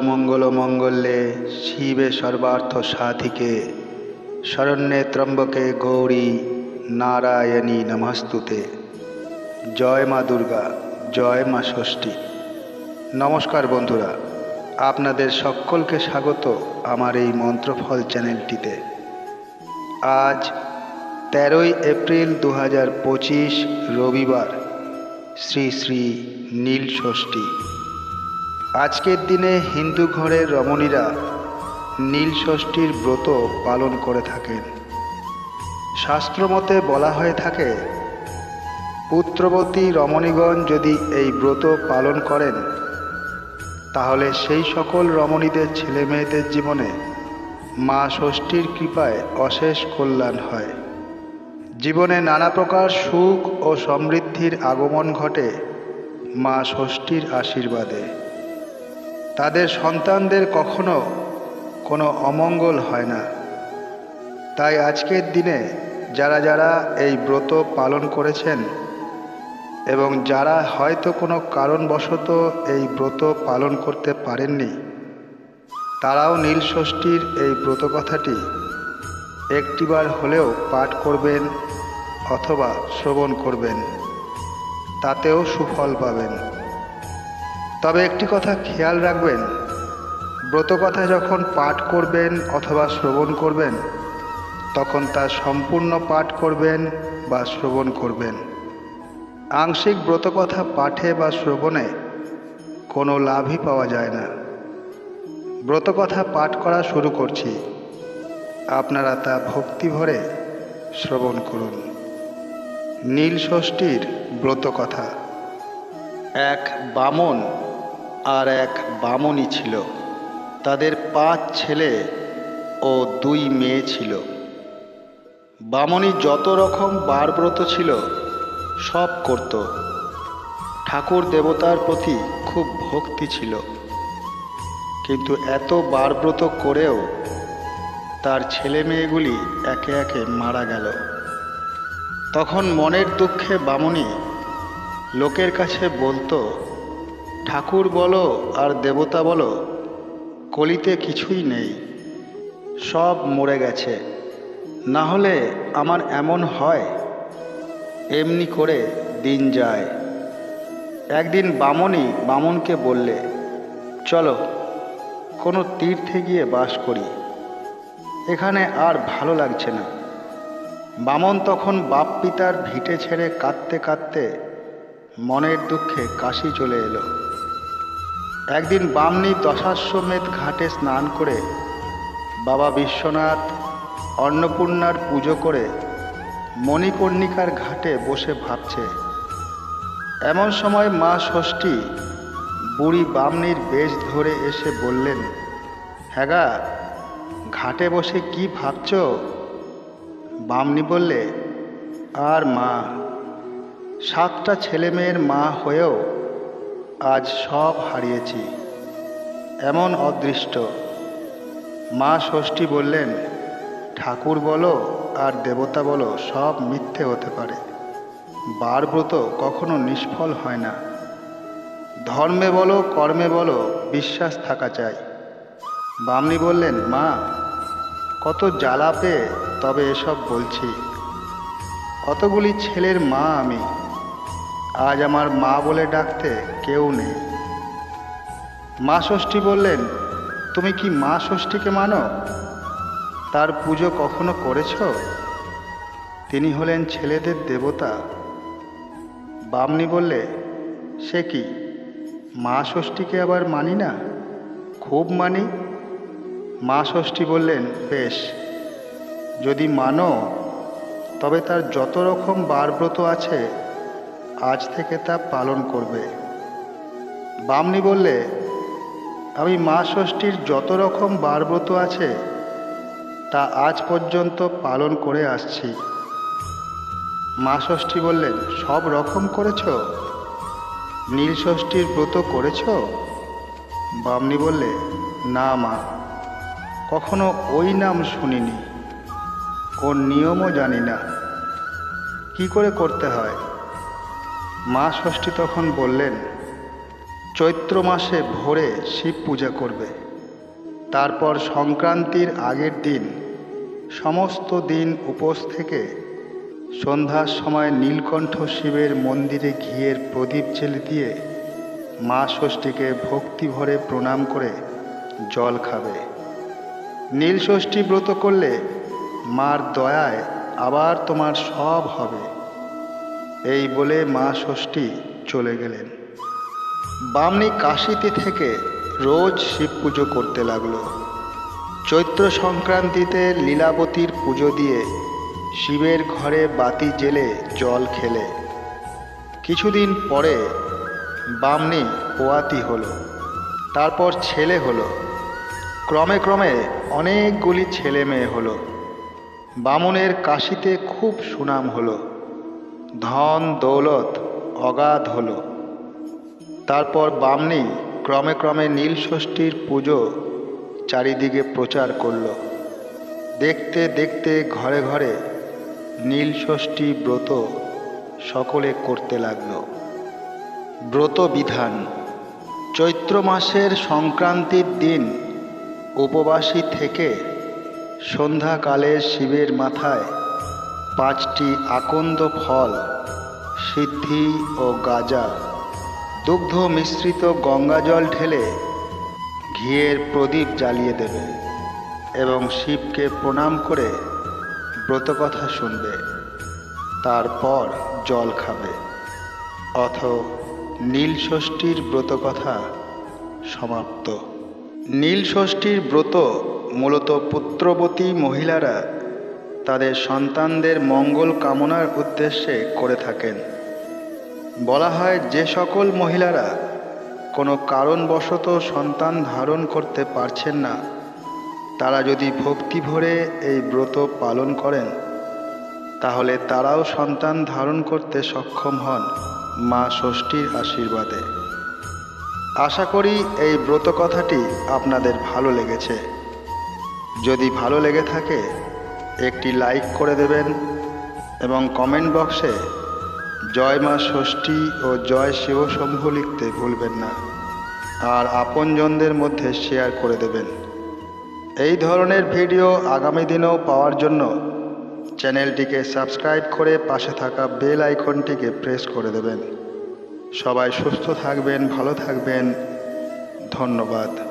সর্বমঙ্গল মঙ্গলে শিবে সর্বার্থ সাধিকে। শরণ্যে ত্রম্বকে গৌরী নারায়ণী নমস্তুতে। জয় মা দুর্গা, জয় মা ষষ্ঠী। নমস্কার বন্ধুরা, আপনাদের সকলকে স্বাগত আমার এই মন্ত্রফল চ্যানেলটিতে। আজ তেরোই এপ্রিল দু হাজার পঁচিশ রবিবার, শ্রী শ্রী নীল ষষ্ঠী। আজকের দিনে হিন্দু ঘরের রমণীরা নীল ষষ্ঠীর ব্রত পালন করে থাকেন। শাস্ত্রমতে বলা হয়ে থাকে, পুত্রবতী রমণীগণ যদি এই ব্রত পালন করেন, তাহলে সেই সকল রমণীদের ছেলে মেয়েদের জীবনে মা ষষ্ঠীর কৃপায় অশেষ কল্যাণ হয়। জীবনে নানা প্রকার সুখ ও সমৃদ্ধির আগমন ঘটে মা ষষ্ঠীর আশীর্বাদে। তাদের সন্তানদের কখনো কোনো অমঙ্গল হয় না। তাই আজকের দিনে যারা যারা এই ব্রত পালন করেছেন এবং যারা হয়তো কোনো কারণবশত এই ব্রত পালন করতে পারেননি, তারাও নীল ষষ্ঠীর এই ব্রত কথাটি একটিবার হলেও পাঠ করবেন অথবা শ্রবণ করবেন, তাতেও সুফল পাবেন। তবে একটি কথা খেয়াল রাখবেন, ব্রত কথা যখন পাঠ করবেন অথবা শ্রবণ করবেন, তখন তা সম্পূর্ণ পাঠ করবেন বা শ্রবণ করবেন। আংশিক ব্রতকথা পাঠে বা শ্রবণে কোনো লাভই পাওয়া যায় না। ব্রতকথা পাঠ করা শুরু করছি। আপনারা তা ভক্তি ভরে শ্রবণ করুন। নীল ষষ্ঠীর ব্রতকথা এক বামন আর এক বামনই ছিল। তাদের পাঁচ ছেলে ও দুই মেয়ে ছিল। বামনী যত রকম বারব্রত ছিল, সব করত। ঠাকুর দেবতার প্রতি খুব ভক্তি ছিল। কিন্তু এত বারব্রত করেও তার ছেলে মেয়েগুলি একে একে মারা গেল। তখন মনের দুঃখে বামনী লোকের কাছে বলতো ঠাকুর বলো আর দেবতা বলো, কলিতে কিছুই নেই, সব মরে গেছে। না হলে আমার এমন হয়, এমনি করে দিন যায়। একদিন বামনই বামনকে বললে, চলো, কোনো তীর্থে গিয়ে বাস করি। এখানে আর ভালো লাগছে না। বামন তখন বাপ পিতার ভিটে ছেড়ে কাঁদতে কাঁদতে মনের দুঃখে কাশি চলে এলো। একদিন বামনি দশাশ্বমেধ ঘাটে স্নান করে বাবা বিশ্বনাথ অন্নপূর্ণার পুজো করে মণিকর্ণিকার ঘাটে বসে ভাবছে। এমন সময় মা ষষ্ঠী বুড়ি বামনির বেশ ধরে এসে বললেন হ্যাগা ঘাটে বসে কি ভাবছ? বামনি বললে, আর মা, সাতটা ছেলে মেয়ের মা হয়েও আজ সব হারিয়েছি। এমন অদৃষ্ট। মা ষষ্ঠী বললেন, ঠাকুর বলো আর দেবতা বলো, সব মিথ্যে হতে পারে। বারব্রত কখনো নিষ্ফল হয় না। ধর্মে বলো, কর্মে বলো, বিশ্বাস থাকা চাই। বামনি বললেন, মা, কত জ্বালা পেয়ে তবে এসব বলছি। অতগুলি ছেলের মা আমি আজ আমার মা বলে ডাকতে কেউ নেই। মা ষষ্ঠী বললেন, তুমি কি মা ষষ্ঠীকে মানো? তার পুজো কখনো করেছ? তিনি হলেন ছেলেদের দেবতা। বামনি বললে, সে কি? মা ষষ্ঠীকে আবার মানি না? খুব মানি? মা ষষ্ঠী বললেন, বেশ, যদি মানো, তবে তার যত রকম বারব্রত আছে আজ থেকে তা পালন করবে। বামনি বললে, আমি মা ষষ্ঠীর যত রকম বারব্রত আছে, তা আজ পর্যন্ত পালন করে আসছি। মা ষষ্ঠী বললেন, সব রকম করেছ? নীল ষষ্ঠীর ব্রত করেছ? বামনি বললে, না মা, কখনো ওই নাম শুনিনি। কোন নিয়মও জানি না। কি করে করতে হয়? মা ষষ্ঠী তখন বললেন, চৈত্র মাসে ভোরে শিব পূজা করবে। তারপর সংক্রান্তির আগের দিন সমস্ত দিন উপোস থেকে সন্ধ্যার সময় নীলকণ্ঠ শিবের মন্দিরে ঘিয়ের প্রদীপ জেলে দিয়ে মা ষষ্ঠীকে ভক্তি ভরে প্রণাম করে জল খাবে। নীল ষষ্ঠী ব্রত করলে মার দয়ায় আবার তোমার সব হবে। এই বলে মা ষষ্ঠী চলে গেলেন। বামনি কাশিতে থেকে রোজ শিব পুজো করতে লাগল। চৈত্র সংক্রান্তিতে লীলাবতীর পুজো দিয়ে শিবের ঘরে বাতি জেলে জল খেলে। কিছুদিন পরে বামনি পোয়াতি হলো, তারপর ছেলে হলো। ক্রমে ক্রমে অনেকগুলি ছেলে মেয়ে হলো। বামনের কাশিতে খুব সুনাম হলো। ধন, দৌলত, অগাধ হলো। তারপর বামনি ক্রমে ক্রমে নীল ষষ্ঠীর পুজো চারিদিকে প্রচার করল। দেখতে দেখতে ঘরে ঘরে নীল ষষ্ঠী ব্রত সকলে করতে লাগল। ব্রত বিধান, চৈত্র মাসের সংক্রান্তির দিন উপবাসী থেকে সন্ধ্যাকালে শিবের মাথায় পাঁচটি আকন্দ ফল, সিদ্ধি ও গাজা। দুগ্ধ মিশ্রিত গঙ্গাজল ঢেলে ঘিয়ের প্রদীপ জ্বালিয়ে দেবে এবং শিবকে প্রণাম করে ব্রতকথা শুনবে। তারপর জল খাবে। অথ নীলষষ্ঠীর ব্রতকথা সমাপ্ত। নীলষষ্ঠীর ব্রত মূলত পুত্রবতী মহিলারা তাদের সন্তানদের মঙ্গল কামনার উদ্দেশ্যে করে থাকেন। বলা হয় যে সকল মহিলারা কোনো কারণবশত সন্তান ধারণ করতে পারছেন না, তারা যদি ভক্তি ভরে এই ব্রত পালন করেন, তাহলে তারাও সন্তান ধারণ করতে সক্ষম হন মা ষষ্ঠীর আশীর্বাদে। আশা করি এই ব্রত কথাটি আপনাদের ভালো লেগেছে। যদি ভালো লেগে থাকে একটি লাইক করে দেবেন এবং কমেন্ট বক্সে জয় মা ষষ্ঠী ও জয় শিবশম্ভু লিখতে ভুলবেন না। আর আপনজনদের মধ্যে শেয়ার করে দেবেন। এই ধরনের ভিডিও আগামী দিনেও পাওয়ার জন্য চ্যানেলটিকে সাবস্ক্রাইব করে পাশে থাকা বেল আইকনটিকে প্রেস করে দেবেন। সবাই সুস্থ থাকবেন, ভালো থাকবেন। ধন্যবাদ।